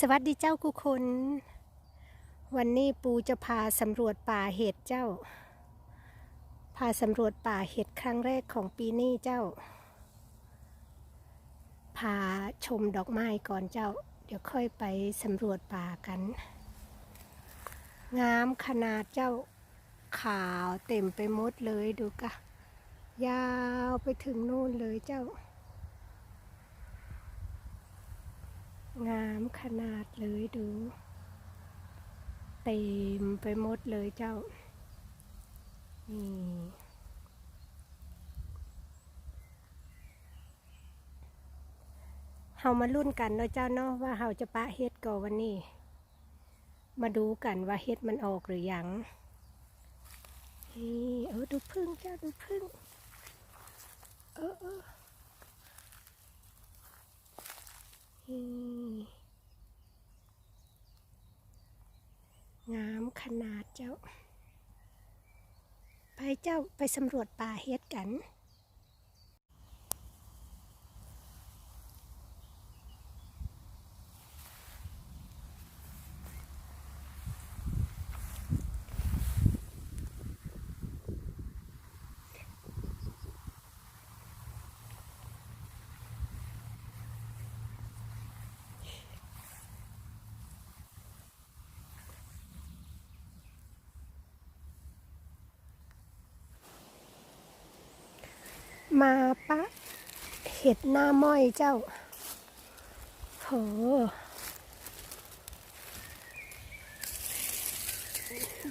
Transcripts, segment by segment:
สวัสดีเจ้ากุคน วันนี้ปูจะพาสำรวจป่าเห็ดเจ้า พาสำรวจป่าเห็ดครั้งแรกของปีนี้เจ้า พาชมดอกไม้ก่อนเจ้า เดี๋ยวค่อยไปสำรวจป่ากัน งามขนาดเจ้าขาวเต็มไปหมดเลยดูกะ ยาวไปถึงโน่นเลยเจ้า งามขนาดเลยดู เต็มไปหมดเลยเจ้า นี่ เฮามาลุ้นกันเนาะเจ้าเนาะว่าเฮาจะปะเฮ็ดก่อวันนี้ มาดูกันว่าเฮ็ดมันออกหรือยัง นี่เออดูพึ่งเจ้าดูพึ่ง เออเออ นี่งามขนาดเจ้า ไป เจ้าไปสำรวจป่าเฮ็ดกัน มาปะ เห็ดหน้าม้อยเจ้าโห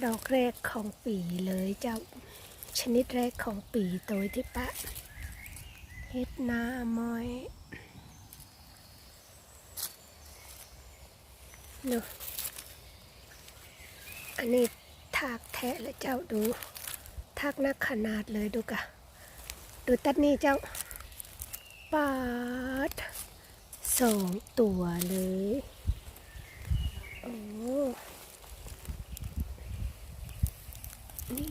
ดอกแรกของปีเลยเจ้า ชนิดแรกของปีโดยที่ปะ เห็ดหน้าม้อยเนาะอันนี้ทากแทะแล้วเจ้าดู ทากนักขนาดเลยดูกะ ดูตัดนี่เจ้าปาดสองตัวเลย โอ้ นี่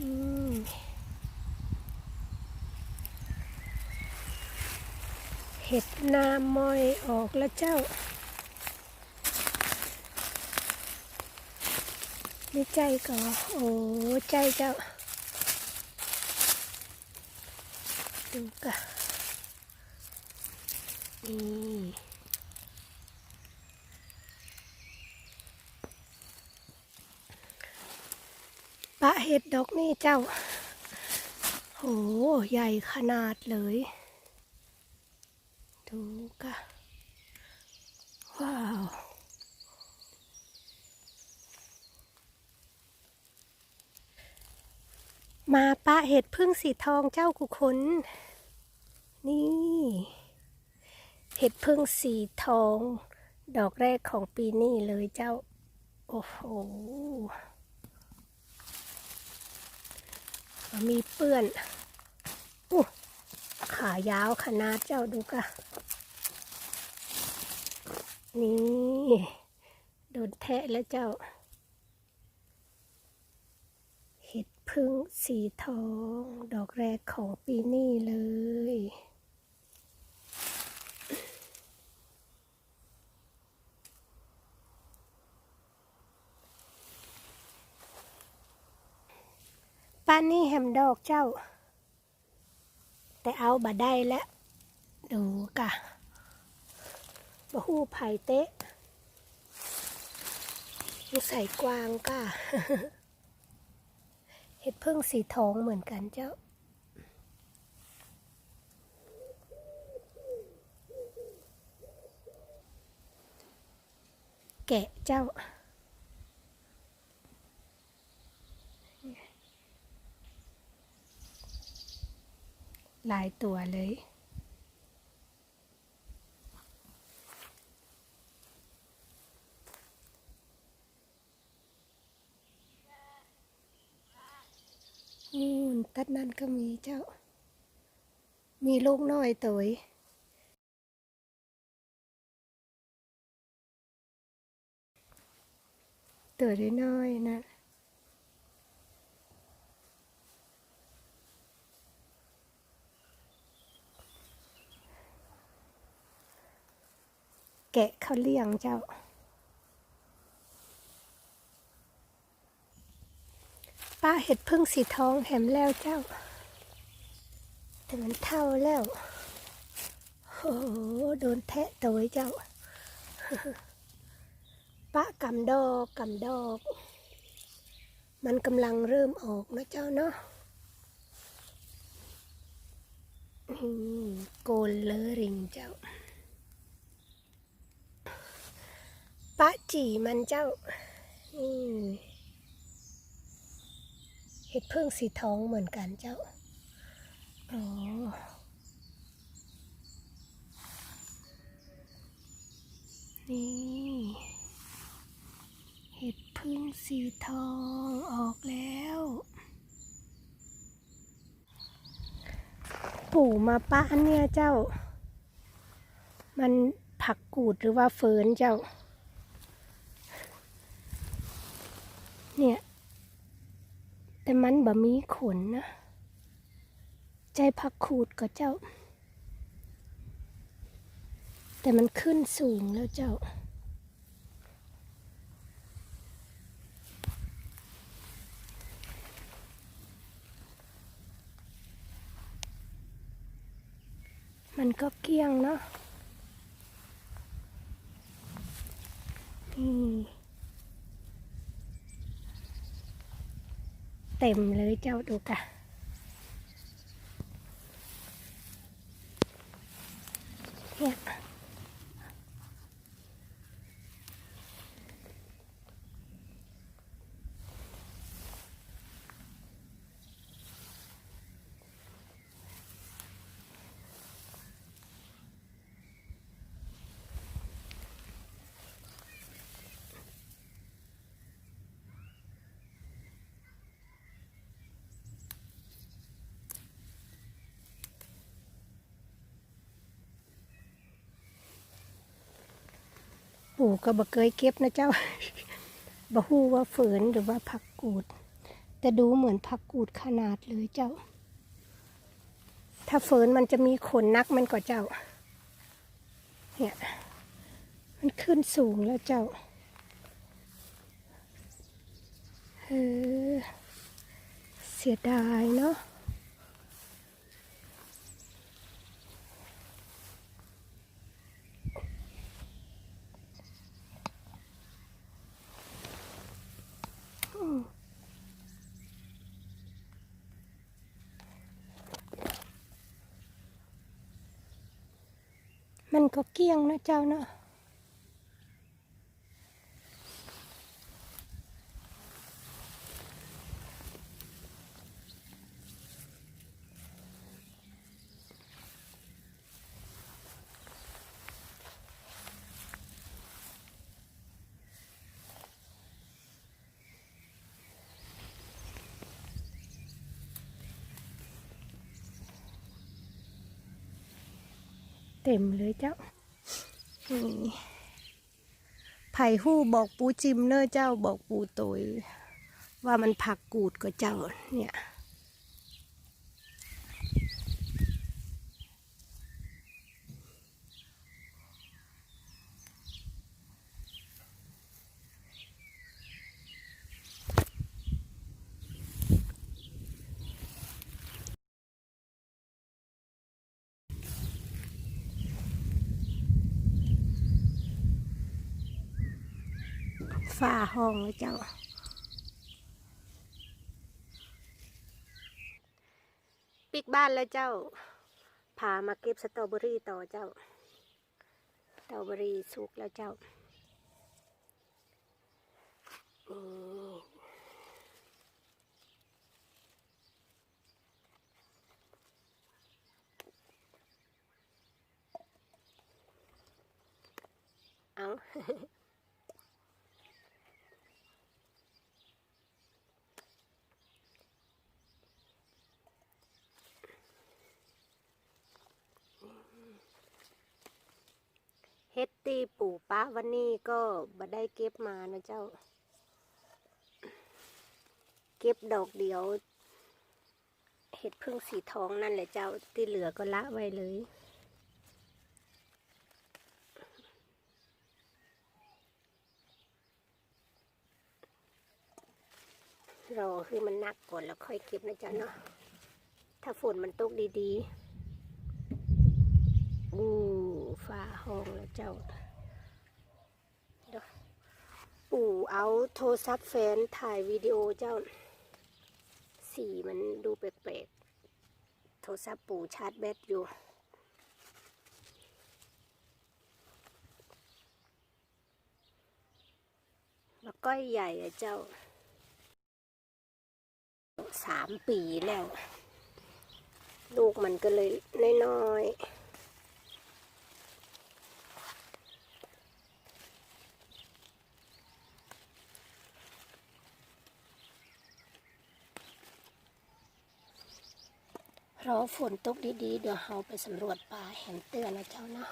เห็ดนามอยออกแล้วเจ้านี่ใจก็โอ้ ใจเจ้า ดูกะนี่ปะเห็ดดอกนี่เจ้า โห ใหญ่ขนาดเลยดูกะว้าว มาปะเห็ดพึ่งสีทองเจ้ากุคนนี่ เห็ดพึ่งสีทอง ดอกแรกของปีนี้เลยเจ้า โอ้โห มีเปื้อนอู้ขายาวขนาดเจ้าดูกะนี่ โดนแทะแล้วเจ้า เห็ด พึ่งสีทอง ดอกแรกของปีนี้เลย ป้านนี่แฮมดอกเจ้า แต่เอาบาได้แล้ว ดูกะบะฮู้ไผ่เตะใส่กวางก้า เห็ดพึ่งสีทองเหมือนกันเจ้า แกะเจ้า หลายตัวเลย อืมตัดนั่นก็มีเจ้า มีลูกน้อยตัวอยตัวน้อยนะแกะเขาเลี้ยงเจ้า ป้าเห็ดพึ่งสีทองแหมแล้วเจ้า แต่มันเท่าแล้ว โอ้โห โดนแทะตัวเจ้า ป้ากำดอกกำดอก มันกำลังเริ่มออกนะเจ้าเนาะโกนเลอริงเจ้าป้าจีมันเจ้านี่ ห็ดพึ่งสีทองเหมือนกันเจ้าอนี่เห็ดพึ่งสีทองออกแล้ว ปู่มาปะอันเนี่ยเจ้า มันผักกูดหรือว่าเฟิร์นเจ้า เนี่ย แต่ มันบะมีขนนะ ใจผักขูดก็เจ้า แต่มันขึ้นสูงแล้วเจ้า มันก็เกลี้ยงเนาะนี่ เต็มเลยเจ้าดูกะ เนี่ยูก็บ่เคยเก็บนะเจ้าบ่ฮู้ว่าเฝืนหรือว่าผักกูด แต่ดูเหมือนผักกูดขนาดเลยเจ้า ถ้าเฝืนมันจะมีขนนักมันก็เจ้า เนี่ย มันขึ้นสูงแล้วเจ้าเออเสียดายเนาะ มันก็เกลี้ยง นี่ไผ่หู้บอกปูจิมเนอเจ้าบอกปูโตยว่ามันผักกูดก็เจ้าเนี่ย ฝ้าห้องแล้วเจ้า ปิกบ้านแล้วเจ้า พามาเก็บสตรอเบอรี่ต่อเจ้า สตรอเบอรี่สุกแล้วเจ้าเอา ปู่ป้าวันนี้ก็บ่ได้เก็บมานะเจ้า เก็บดอกเดียว เห็ดพึ่งสีทองนั่นแหละเจ้าที่เหลือก็ละไว้เลยรอคือมันหนักก่อนแล้วค่อยเก็บนะจ๊ะเนาะ ถ้าฝนมันตกดีๆ อู้ฟ้าห้องแล้วเจ้า ปู่เอาโทรศัพท์แฟนถ่ายวิดีโอเจ้า สีมันดูแปลกๆ โทรศัพท์ปู่ชาร์จแบตอยู่แล้วก้อยใหญ่อะเจ้าสามปีแล้ว ลูกมันก็เลยน้อยๆ ฝนตกดีๆ เดี๋ยวเราไปสำรวจป่าเห็นเตือนนะเจ้าเนาะ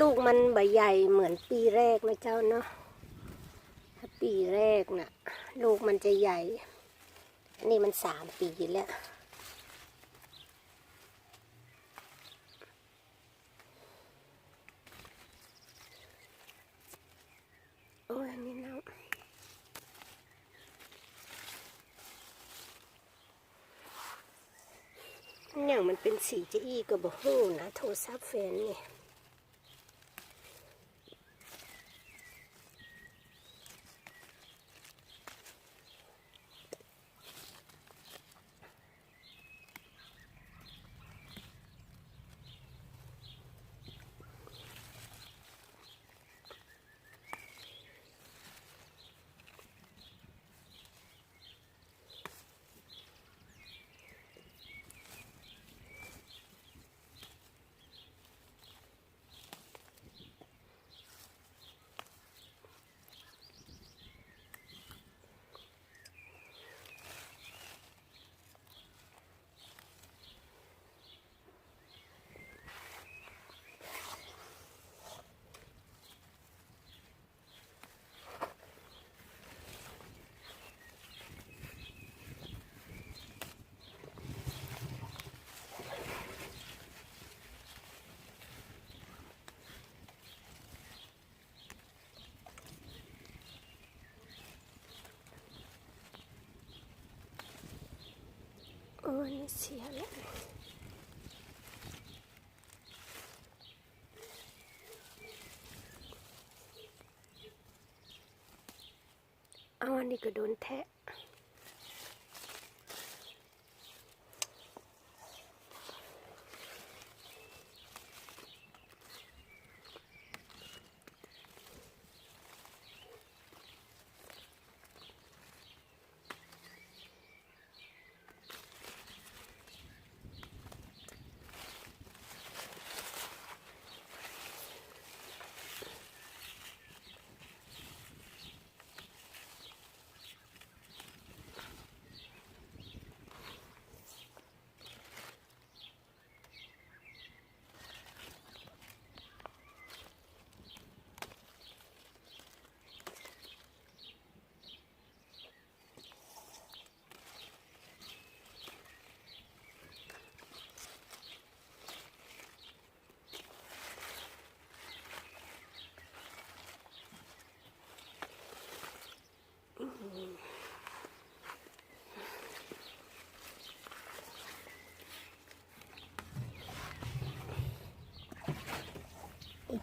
ลูกมันใบใหญ่เหมือนปีแรกนะเจ้าเนาะถ้าปีแรกน่ะ ลูกมันจะใหญ่ อันนี้มันสามปีแล้วโอ้ยนนี่เนาะอย่างมันเป็นสีจะอีกับบ่ฮู้นะ โทรศัพท์แฟนนี่ โอ้ยนี่เสียแล้ว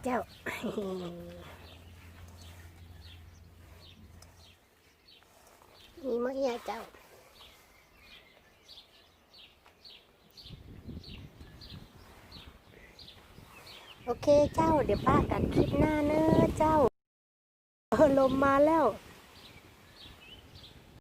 เอาอันนี้ก็โดนแทะอีเจ้านี่มั้งยาเจ้าโอเคเจ้า เดี๋ยวป้ากัดคลิปหน้าเนอะเจ้าลมมาแล้ว